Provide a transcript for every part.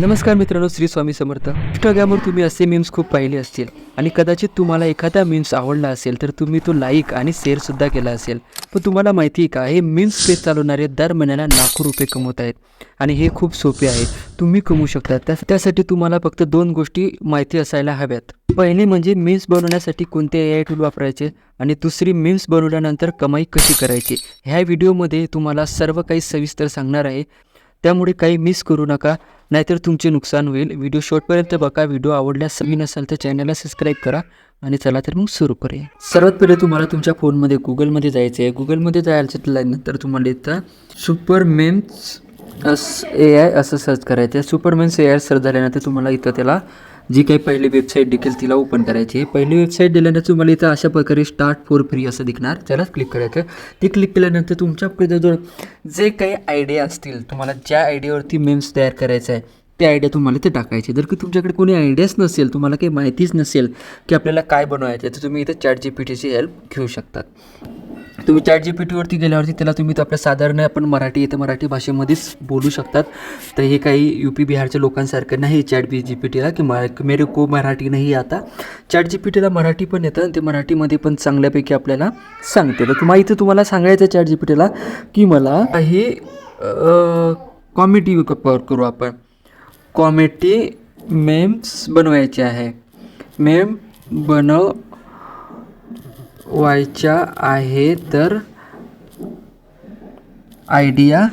नमस्कार मित्रांनो श्री स्वामी समर्थ. इंस्टाग्रामवर तुम्ही असे मीम्स खूप पाहिले असतील आणि कदाचित तुम्हाला एखादा मीम्स आवडला असेल तर तुम्ही तो लाईक आणि शेअरसुद्धा केला असेल. पण तुम्हाला माहिती आहे का हे मीम्स पेज चालवणारे दर महिन्याला लाखो रुपये कमवत आहेत आणि हे खूप सोपे आहे. तुम्ही कमवू शकता. त्या त्यासाठी तुम्हाला फक्त दोन गोष्टी माहिती असायला हव्यात. पहिली म्हणजे मीम्स बनवण्यासाठी कोणते ए आय टूल वापरायचे आणि दुसरी मीम्स बनवल्यानंतर कमाई कशी करायची? ह्या व्हिडिओमध्ये तुम्हाला सर्व काही सविस्तर सांगणार आहे. त्यामुळे काही मिस करू नका. नाहीतर तुमचे नुकसान होईल. व्हिडिओ शॉर्टपर्यंत बघा. व्हिडिओ आवडल्यास समी नसाल तर चॅनलला सबस्क्राईब करा. आणि चला तर मग सुरू करूया. सर्वात पहिले तुम्हाला तुमच्या फोनमध्ये गुगलमध्ये जायचं आहे गुगलमध्ये जायचं नंतर तुम्हाला इथं सुपर मेम्स अस ए आय असं सर्च करायचं आहे super memes A I search झाल्यानंतर तुम्हाला इथं त्याला जी काही पहिली वेबसाईट देखील तिला ओपन करायची आहे. पहिली वेबसाईट दिल्यानंतर तुम्हाला इथं अशा प्रकारे स्टार्ट फॉर फ्री असं दिसणार त्यालाच क्लिक करायचं ते क्लिक केल्यानंतर तुमच्याकडे जो जे काही आयडिया असतील तुम्हाला ज्या आयडियावरती मेम्स तयार करायचं आहे ते आयडिया तुम्हाला ते टाकायचे. जर की तुमच्याकडे कोणी आयडियाच नसेल तुम्हाला काही माहितीच नसेल की आपल्याला काय बनवायचं आहे तर तुम्ही इथं चॅट जी पी टीची हेल्प घेऊ शकतात तुम्ही चॅट जी पी टीवरती गेल्यावरती त्याला तुम्ही तर आपल्या साधारण आपण मराठी येतं मराठी भाषेमध्येच बोलू शकतात. तर हे काही यू पी बिहारच्या लोकांसारखं नाही चॅट बी जी पी टीला की मा मेरे को मराठी नाही आता. चॅट जी पी टीला मराठी पण येतं आणि ते मराठीमध्ये पण चांगल्यापैकी आपल्याला सांगते. तर तुम्हाला इथं तुम्हाला सांगायचं चॅट जी पी टीला की मला काही कॉमेडी करू आपण. कॉमेडी मेम्स बनवायचे आहे. मेम बनव व्हायच्या आहे तर आयडिया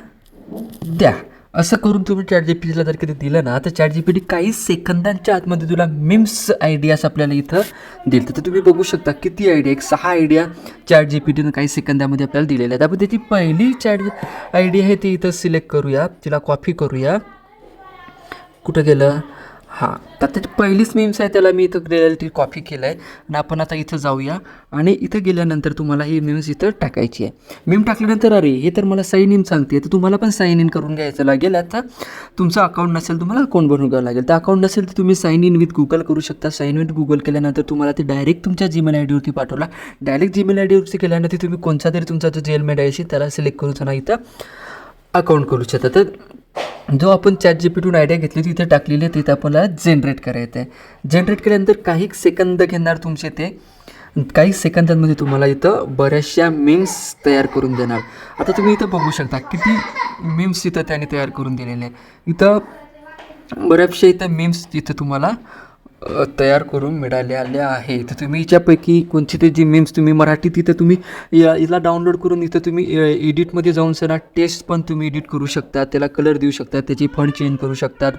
द्या. असं करून तुम्ही चॅट जी पी टीला जर कधी दिलं ना तर चॅट जी पी टी काही सेकंदांच्या आतमध्ये तुला मिम्स आयडियाज आपल्याला इथं दिलं तर तुम्ही बघू शकता किती आयडिया एक सहा आयडिया चॅट जी पी टीनं काही सेकंदामध्ये आपल्याला दिलेल्या आहेत. आपण त्याची पहिली चॅट आयडिया आहे ती इथं सिलेक्ट करूया. तिला कॉपी करूया. कुठं गेलं? हां. तर त्याची पहिलीच मीम्स आहे त्याला मी इथं रिअलिटी कॉपी केलं आहे आणि आपण आता इथं जाऊया. आणि इथं गेल्यानंतर तुम्हाला ही मीम्स इथं टाकायची आहे. मीम टाकल्यानंतर अरे हे तर मला साईन इन सांगते. तर तुम्हाला पण साईन इन करून घ्यायचं लागेल. आता तुमचं अकाउंट नसेल तुम्हाला अकाउंट बनवून घ्यावं लागेल? तर अकाउंट नसेल तर तुम्ही साईन इन विथ गुगल करू शकता. साईन विथ गुगल केल्यानंतर तुम्हाला ते डायरेक्ट तुमच्या जीमेल आय डीवरती पाठवला. डायरेक्ट जीमेल आय डीवरती केल्यानंतर तुम्ही कोणता तरी तुमचा जो जेलमेल आहे त्याला सिलेक्ट करून त्यांना इथं. अकाउंट करू शकता. तर जो आपण चॅट जी पीटून आयडिया घेतली होती तिथे टाकलेली आहे तिथे आपल्याला जनरेट करायचं आहे जनरेट केल्यानंतर काही सेकंद घेणार तुमचे ते. काही सेकंदांमध्ये तुम्हाला इथं बऱ्याचशा मीम्स तयार करून देणार. आता तुम्ही इथं बघू शकता किती मीम्स इथं त्याने तयार करून दिलेले आहे इथं बऱ्याचशा इथं मीम्स इथं तुम्हाला तयार करून मिळालेल्या आहे तर तुम्ही याच्यापैकी कोणची ते जी मीम्स तुम्ही मराठी तिथं तुम्ही हिला डाउनलोड करून इथं तुम्ही एडिटमध्ये जाऊन सरा टेस्ट पण तुम्ही एडिट करू शकता त्याला कलर देऊ शकता त्याची फंड चेंज करू शकतात.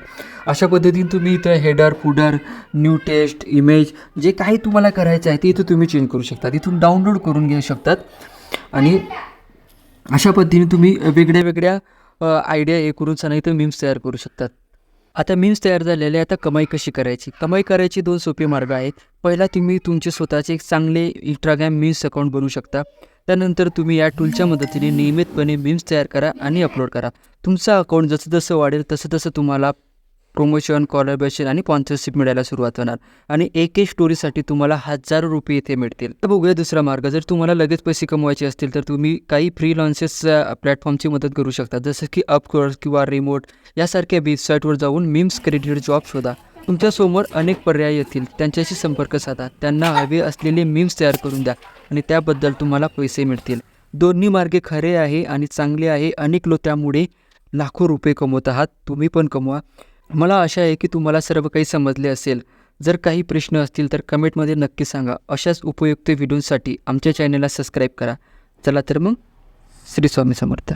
अशा पद्धतीने तुम्ही इथं header footer new text image जे काही तुम्हाला करायचं आहे ते इथं तुम्ही चेंज करू शकता इथून डाउनलोड करून घेऊ शकतात. आणि अशा पद्धतीने तुम्ही वेगळ्या वेगळ्या आयडिया हे करून सणा इथं मीम्स तयार करू शकतात. आता मीन्स तयार झालेले आता कमाई कशी करायची? कमाई करायची दोन सोपे मार्ग आहेत. पहिला तुम्ही तुमचे स्वतःचे एक चांगले इंस्टाग्राम मीन्स अकाउंट बनवू शकता. त्यानंतर तुम्ही या टूलच्या मदतीने नियमितपणे मीम्स तयार करा आणि अपलोड करा. तुमचा अकाउंट जसं जसं वाढेल तसं तसं तुम्हाला प्रमोशन कॉलॅबरेशन आणि स्पॉन्सरशिप मिळायला सुरुवात होणार. आणि एक एक स्टोरीसाठी तुम्हाला हजारो रुपये इथे मिळतील. तर बघूया दुसरा मार्ग. जर तुम्हाला लगेच पैसे कमवायचे असतील तर तुम्ही काही फ्री लॉन्सेस प्लॅटफॉर्मची मदत करू शकता. जसं की अपकोर्स किंवा रिमोट यासारख्या वेबसाईटवर जाऊन मीम्स क्रेडिट जॉब शोधा. तुमच्यासमोर अनेक पर्याय येतील. त्यांच्याशी संपर्क साधा. त्यांना हवे असलेले मीम्स तयार करून द्या. आणि त्याबद्दल तुम्हाला पैसे मिळतील. दोन्ही मार्गे खरे आहे आणि चांगले आहे. अनेक लोक त्यामुळे लाखो रुपये कमवत आहात. तुम्ही पण कमवा. मला आशा आहे की तुम्हाला सर्व काही समजले असेल. जर काही प्रश्न असतील तर कमेंटमध्ये नक्की सांगा. अशाच उपयुक्त व्हिडिओसाठी आमच्या चॅनलला सबस्क्राईब करा. चला तर मग श्री स्वामी समर्थ.